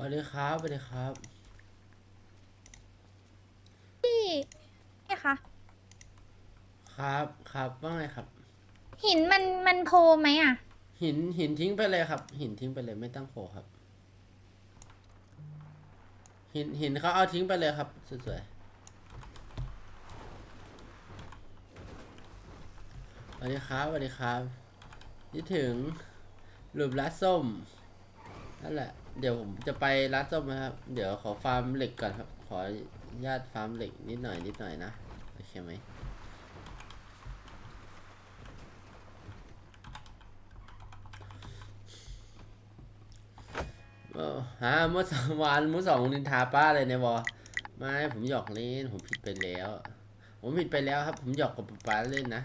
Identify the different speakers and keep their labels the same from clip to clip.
Speaker 1: วัสดีครับสวัสดีครับ
Speaker 2: พี่นี่คะ
Speaker 1: ครับ ครับว่าไงครับ
Speaker 2: หินมันมันโพลไหมอะ
Speaker 1: หินหินทิ้งไปเลยครับ หินทิ้งไปเลยไม่ต้องโผล่ครับ หินหินเขาเอาทิ้งไปเลยครับสวยๆสวัสดีครับสวัสดีครับนี่ถึงหลุมร้านส้มนั่นแหละ เดี๋ยวผมจะไปร้านส้มนะครับ เดี๋ยวขอฟาร์มเหล็กก่อนครับ ขอญาตฟาร์มเหล็กนิดหน่อยนิดหน่อยนะ โอเคไหมเออฮะเมื่อสองวันเมื่อสองนินทาป้าเลยในวอไม่ผมหยอกเล่น ผมผิดไปแล้ว ผมผิดไปแล้วครับ ผมหยอกกับป้าเล่นนะ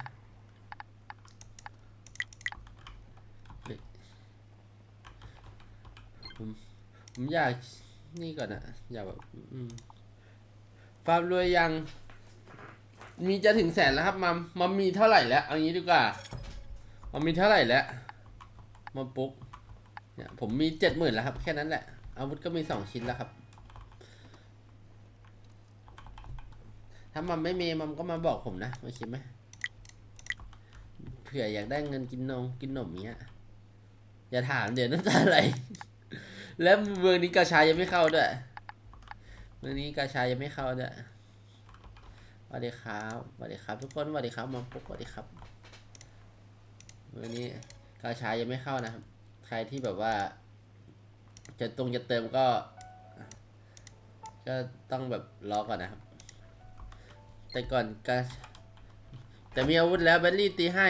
Speaker 1: เฮ้ย ผมผมอยากนี่ก่อนอะอยากแบบอืมฟาร์มรวยยัง มีจะถึงแสนแล้วครับมัมมัมมีเท่าไหร่แล้วเอางี้ดีกว่ามัมมีเท่าไหร่แล้วมัมปุ๊กเนี่ยผมมีเจ็ดหมื่นแล้วครับ แค่นั้นแหละ อาวุธก็มีสองชิ้นแล้วครับ ถ้ามันไม่มีมันก็มาบอกผมนะไม่คิดไหมเผื่ออยากได้เงินกินนมกินนมเงี้ยอย่าถามเดี๋ยวน้ำตาไหล แล้วเมืองนี้กาชายังไม่เข้าด้วย เมืองนี้กาชายังไม่เข้าด้วยสวัสดีครับสวัสดีครับ ทุกคนสวัสดีครับมัมปุ๊กสวัสดีครับ เมืองนี้กาชายังไม่เข้านะครับ ใครที่แบบว่า จะตรงจะเติมก็ ก็ต้องแบบรอก่อนนะครับ แต่ก่อนก็แต่มีอาวุธแล้วแบลลี่ตีให้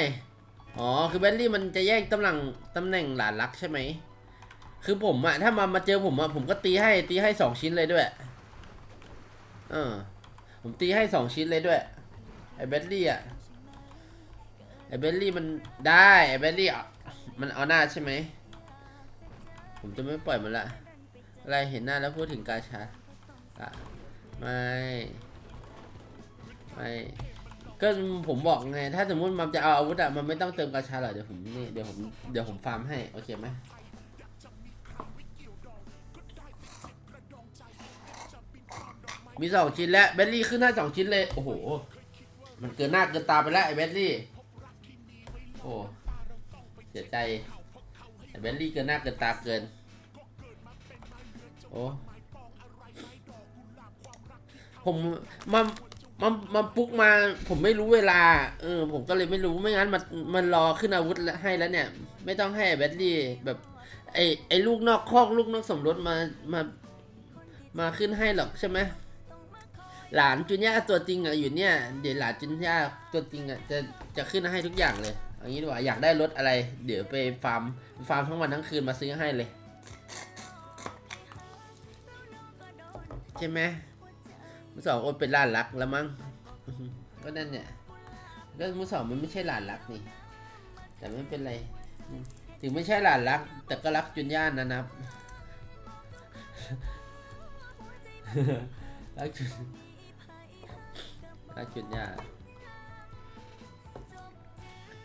Speaker 1: อ๋อ คือแบลลี่มันจะแยกตำแหน่งตำแหน่งหลานรักใช่ไหม คือผมอะถ้ามามาเจอผมอะผมก็ตีให้ตีให้สองชิ้นเลยด้วย เออ ผมตีให้สองชิ้นเลยด้วย ไอ้แบลลี่อะไอ้แบลลี่มันได้ไอ้แบลลี่อะมันเอาหน้าใช่ไหม ผมจะไม่ปล่อยมันละ อะไรเห็นหน้าแล้วพูดถึงกาชาอะไม่ ไม่ ก็ผมบอกไง ถ้าสมมติมันจะเอาอาวุธอะมันไม่ต้องเติมกาชาหรอกเดี๋ยวผมนี่เดี๋ยวผมเดี๋ยวผมฟาร์มให้ โอเคไหม มีสองชิ้นแล้วเบลลี่ขึ้นหน้าสองชิ้นเลย โอ้โห มันเกินหน้าเกินตาไปแล้วไอ้เบลลี่ โอ้เสียใจไอ้เบลลี่เกินหน้าเกินตาเกิน โอ้ผมมามามาปลุกมา ผมไม่รู้เวลา เออ ผมก็เลยไม่รู้ ไม่งั้นมัน มันรอขึ้นอาวุธให้แล้วเนี่ย ไม่ต้องให้ไอ้แบลลี่แบบไอ้ไอ้ลูกนอกคอกลูกนอกสมรสมา มา มาขึ้นให้หรอกใช่ไหม หลานจุนย่าตัวจริงอะอยู่เนี่ยเดี๋ยวหลานจุนย่าตัวจริงอะจะจะขึ้นให้ทุกอย่างเลยเอย่างนี้ดีกว่าอยากได้รถอะไร เดี๋ยวไปฟาร์มฟาร์มทั้งวันทั้งคืนมาซื้อให้เลย ใช่ไหมมือสองโอนเป็นหลานรักแล้วมั้งก็นั่นเนี่ยก็มือสองมันไม่ใช่หลานรักนี่ แต่ไม่เป็นไร ถึงไม่ใช่หลานรัก แต่ก็รักจุนย่านะนับ รักจุน รักจุนย่า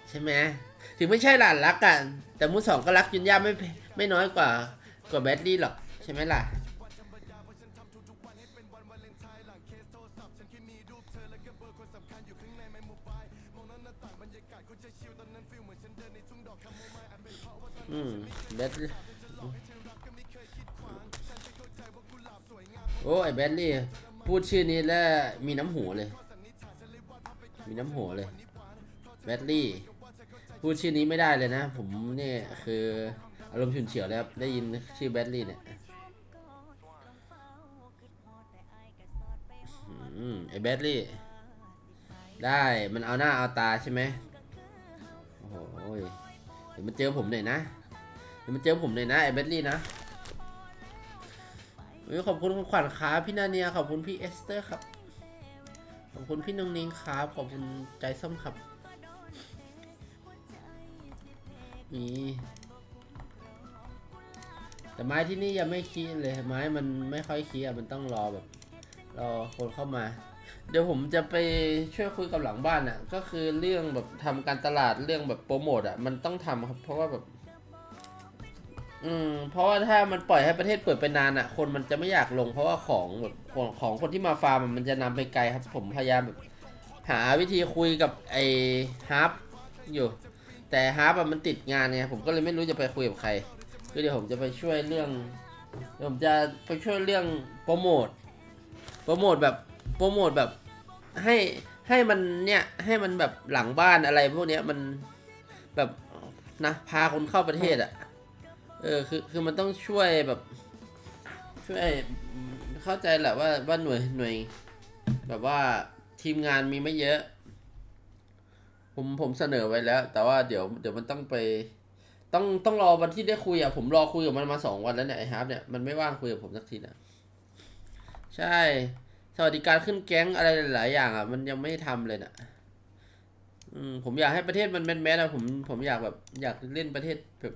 Speaker 1: ใช่ไหมถึงไม่ใช่หลานรักอะแต่มือสองก็รักจุนย่าไม่ไม่น้อยกว่ากว่าแบดดี้หรอกใช่ไหมล่ะอืมแบดโอ้ไอแบดลี่พูดชื่อนี้แล้วมีน้ำหูเลย มีน้ำหูเลยแบดลี่ พูดชื่อนี้ไม่ได้เลยนะ ผมเนี่ยคืออารมณ์ฉุนเฉียวแล้วได้ยินชื่อแบดลี่เนี่ยอืมไอ้แบดลี่ ได้มันเอาหน้าเอาตาใช่ไหมโอ้โหเดี๋ยวมันเจอผมหน่อยนะเดี๋ยวมันเจอผมเลยนะไอ้เบดลี่นะเฮ้ยขอบคุณคุณขวัญครับพี่นาเนียขอบคุณพี่เอสเตอร์ครับ ขอบคุณพี่นงนิงครับ ขอบคุณใจส้มครับ นี่ แต่ไม้ที่นี่ยังไม่คีเลย ไม้มันไม่ค่อยคีย์อะมันต้องรอแบบ รอคนเข้ามา เดี๋ยวผมจะไปช่วยคุยกับหลังบ้านอะ ก็คือเรื่องแบบทำการตลาดเรื่องแบบโปรโมทอะ มันต้องทำครับ เพราะว่าแบบ อืมเพราะว่าถ้ามันปล่อยให้ประเทศเปิดไปนานอะ คนมันจะไม่อยากลง เพราะว่าของแบบของของคนที่มาฟาร์มมันจะนำไปไกลครับ ผมพยายามแบบหาวิธีคุยกับไอ้ฮาร์ปอยู่ แต่ฮาร์ปมันติดงานไงผมก็เลยไม่รู้จะไปคุยกับใครคือเดี๋ยวผมจะไปช่วยเรื่องเดี๋ยวผมจะไปช่วยเรื่องโปรโมทโปรโมทแบบโปรโมทแบบให้ให้มันเนี่ยให้มันแบบหลังบ้านอะไรพวกเนี้ยมันแบบนะพาคนเข้าประเทศอะ เออคือคือมันต้องช่วยแบบ ช่วยเข้าใจแหละว่าว่าหน่วยหน่วย แบบว่าทีมงานมีไม่เยอะ ผมผมเสนอไว้แล้ว แต่ว่าเดี๋ยวเดี๋ยวมันต้องไป ต้องต้องรอวันที่ได้คุยอะผมรอคุยกับมันมาสองวันแล้วเนี่ยไอ้ฮาร์ปเนี่ยมันไม่ว่างคุยกับผมสักทีนะใช่ สวัสดิการขึ้นแก๊งอะไรหลายอย่างอะ มันยังไม่ทำเลยนะอืมผมอยากให้ประเทศมันแมนแมนอะผมผมอยากแบบอยากเล่นประเทศแบบ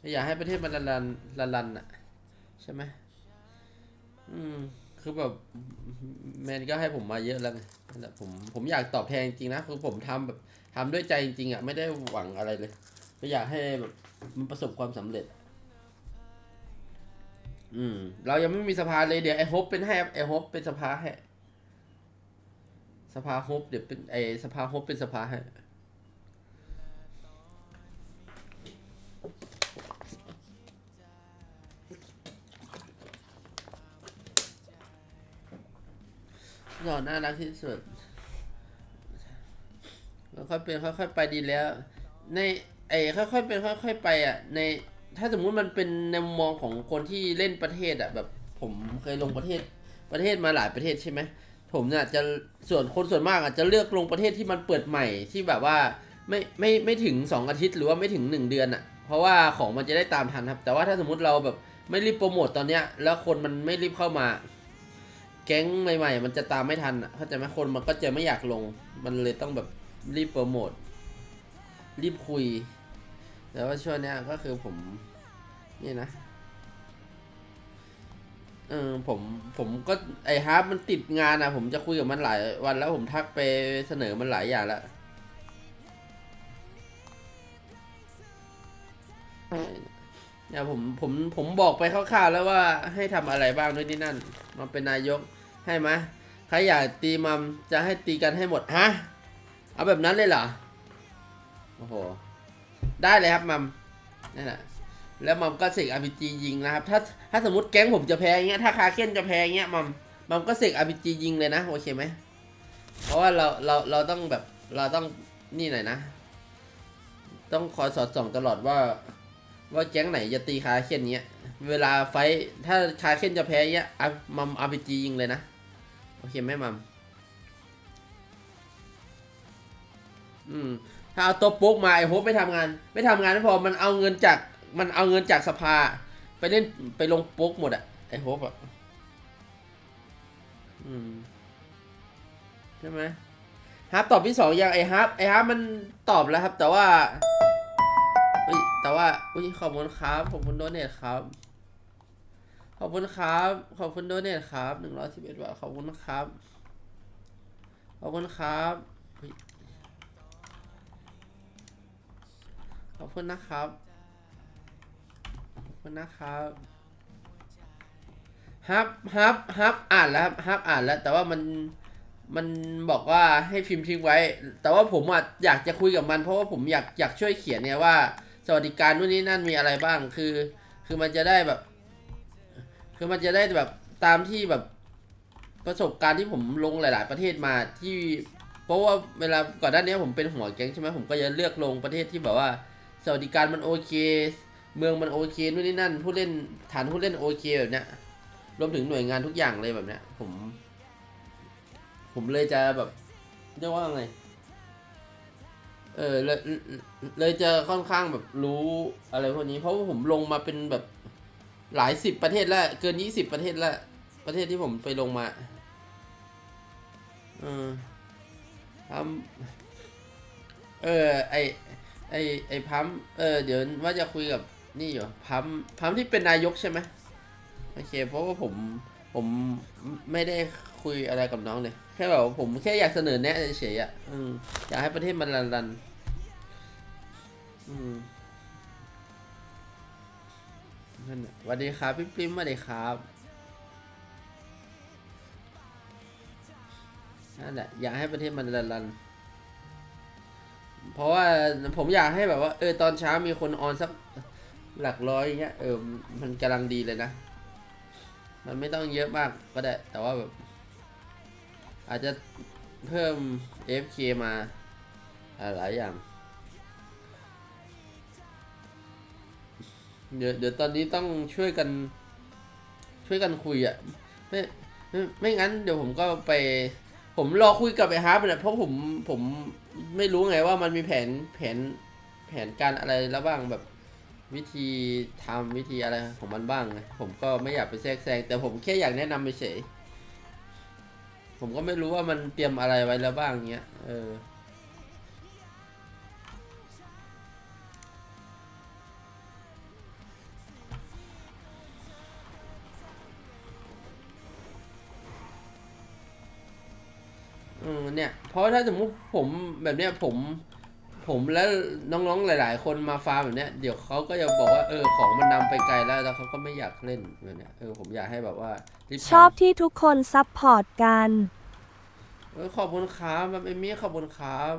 Speaker 1: อยากให้ประเทศมันรันรันรันรันอะใช่ไหมอืม คือแบบแมนก็ให้ผมมาเยอะแล้วไงนั่ผมผมอยากตอบแทนจริงๆนะคือผมทำแบบทำด้วยใจจริงอะไม่ได้หวังอะไรเลยไม่อยากให้แบบมันประสบความสำเร็จ อืม เรายังไม่มีสภาเลยเดี๋ยวไอโฮปเป็นให้ไอโฮปเป็นสภาให้สภาฮปเดี๋ยวเป็นไอสภาฮปเป็นสภาให้ หล่อน่ารักที่สุดค่อยเป็นค่อยๆไปดีแล้ว ในไอ้ค่อยๆเป็นค่อยๆไปอะ ในถ้าสมมุติมันเป็นในมุมมองของคนที่เล่นประเทศอะแบบผมเคยลงประเทศประเทศมาหลายประเทศใช่ไหมผมเนี่ยจะส่วนคนส่วนมากอะจะเลือกลงประเทศที่มันเปิดใหม่ที่แบบว่าไม่ไม่ไม่ถึงสองอาทิตย์หรือว่าไม่ถึงหนึ่งเดือนอะ เพราะว่าของมันจะได้ตามทันครับ แต่ว่าถ้าสมมุติเราแบบไม่รีบโปรโมตตอนเนี้ยแล้วคนมันไม่รีบเข้ามา แก๊งใหม่ๆ มันจะตามไม่ทันอะเข้าใจไหมคนมันก็จะไม่อยากลง มันเลยต้องแบบรีบโปรโมทรีบคุย แต่ว่าช่วงเนี้ยก็คือผมนี่นะเออผมผมก็ไอฮาร์ปมันติดงานอะ ผมจะคุยกับมันหลายวันแล้วผมทักไปเสนอมันหลายอย่างแล้วเนี่ยผมผมผมบอกไปคร่าวๆแล้วว่าให้ทำอะไรบ้างด้วยนี่นั่น มาเป็นนายก ให้ไหมใครอยากตีมัมจะให้ตีกันให้หมดฮะเอาแบบนั้นเลยเหรอโอ้โหได้เลยครับมัมนั่นแหละแล้วมัมก็เสกอาร์พีจียิงนะครับ ถ้าถ้าสมมติแก๊งผมจะแพ้เงี้ยถ้าคาเคนจะแพ้เงี้ยมัมมัมก็เสกอาร์พีจียิงเลยนะโอเคไหมเพราะว่าเราเราเราต้องแบบเราต้องนี่หน่อยนะ ต้องคอยสอดส่องตลอดว่า ว่าแก๊งไหนจะตีคาเคนเงี้ย เวลาไฟถ้าคาเคนจะแพ้เงี้ยมัมอาร์พีจียิงเลยนะ โอเคไหมมัมอืม ถ้าเอาตัวโป๊กมาไอ้โฮปไม่ทำงาน ไม่ทำงานไม่พอมันเอาเงินจากมันเอาเงินจากสภา ไปเล่นไปลงโป๊กหมดอะไอ้โฮปอะอืมใช่ไหมฮาร์ปตอบที่สองยังไอ้ฮาร์ปไอ้ฮาร์ปมันตอบแล้วครับ แต่ว่าแต่ว่าอุ้ยขอบคุณครับขอบคุณโดเนทครับ ขอบคุณครับ ขอบคุณโดเนทครับหนึ่งร้อยสิบเอ็ดบาท ขอบคุณครับ ขอบคุณครับ ขอบคุณนะครับ ขอบคุณนะครับ ฮับ ฮับ ฮับ อ่านแล้วครับ ฮับ อ่านแล้ว แต่ว่ามัน มันบอกว่าให้พิมพ์ทิ้งไว้ แต่ว่าผมอะอยากจะคุยกับมัน เพราะว่าผมอยาก อยากช่วยเขียนเนี่ยว่า สวัสดิการนู่นนี่นั่นมีอะไรบ้าง คือ คือมันจะได้แบบ คือมันจะได้แบบตามที่แบบประสบการณ์ที่ผมลงหลาย ๆ ประเทศมาที่ เพราะว่าเวลาก่อนหน้านี้ผมเป็นหัวแก๊งใช่ไหมผมก็จะเลือกลงประเทศที่แบบว่าสวัสดิการมันโอเค เมืองมันโอเคนู่นนี่นั่น ผู้เล่นฐานผู้เล่นโอเคแบบเนี้ยรวมถึงหน่วยงานทุกอย่างเลยแบบเนี้ย ผม ผมเลยจะแบบเรียกว่าไงเออเลยเลยจะค่อนข้างแบบรู้อะไรพวกนี้ เพราะว่าผมลงมาเป็นแบบ หลายสิบประเทศแล้ว เกินยี่สิบประเทศแล้ว ประเทศที่ผมไปลงมา เออทำเออ ไอไอไอพัมเออ เดี๋ยวว่าจะคุยกับนี่อยู่พัมพัมที่เป็นนายกใช่ไหมโอเค เพราะว่าผมผมไม่ได้คุยอะไรกับน้องเลย แค่แบบว่าผมแค่อยากเสนอแนะเฉยๆอะอยากให้ประเทศมันรันรัน อืม นั่นน่ะสวัสดีครับพี่ปริมสวัสดีครับนั่นแหละอยากให้ประเทศมันรันรันเพราะว่าผมอยากให้แบบว่า เออตอนเช้ามีคนออนสักหลักร้อยเงี้ยเออมันกำลังดีเลยนะ มันไม่ต้องเยอะมากก็ได้ แต่ว่าแบบอาจจะเพิ่ม FK มาหลายอย่าง เดี๋ยวเดี๋ยวตอนนี้ต้องช่วยกัน ช่วยกันคุยอะ่ะไม่ไม่ไม่งั้นเดี๋ยวผมก็ไป ผมรอคุยกับไอ้ฮาร์ปเนี่ยเพราะผมผมไม่รู้ไงว่ามันมีแผนแผนแผนการอะไรแล้วบ้างแบบวิธีทำวิธีอะไรของมันบ้างไงผมก็ไม่อยากไปแทรกแซงแต่ผมแค่อยากแนะนำไปเฉยผมก็ไม่รู้ว่ามันเตรียมอะไรไว้แล้วบ้างเงี้ยเออ เนี่ย เพราะถ้าสมมติผมแบบเนี้ยผม ผมแล้วน้องๆหลาย ๆ คนมาฟาร์มแบบเนี้ยเดี๋ยวเขาก็จะบอกว่าเออของมันนำไปไกลแล้วแล้วเขาก็ไม่อยากเล่นแบบเนี้ยเออผมอยากให้แบบว่ารีบ
Speaker 3: ชอบ
Speaker 1: ทำ
Speaker 3: ที่ทุกคนซัพพอร์ตกัน
Speaker 1: เออขอบคุณครับแบบเอมี่ขอบคุณครับ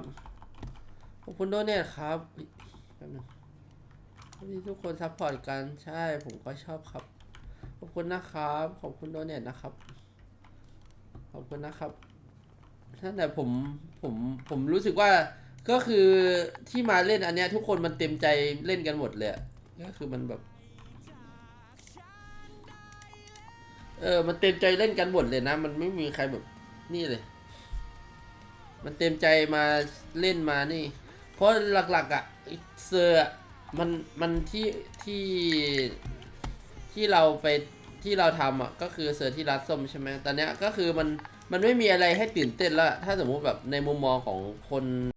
Speaker 1: ขอบคุณโดเนทครับอุ๊ยแป๊บนึงที่ทุกคนซัพพอร์ตกันใช่ผมก็ชอบครับ ขอบคุณนะครับ ขอบคุณโดเนทนะครับ ขอบคุณนะครับ นั่นแต่ผมผมผมรู้สึกว่าก็คือที่มาเล่นอันเนี้ย ทุกคนมันเต็มใจเล่นกันหมดเลยอะก็คือมันแบบ เออ มันเต็มใจเล่นกันหมดเลยนะ มันไม่มีใครแบบนี่เลย มันเต็มใจมาเล่นมานี่ เพราะหลักๆอะเซอร์อมันมันที่ที่ที่เราไปที่เราทำอะก็คือเซอร์ที่รัดส้มใช่ไหมตอนเนี้ยก็คือมัน มันไม่มีอะไรให้ตื่นเต้นแล้ว ถ้าสมมุติแบบในมุมมองของคน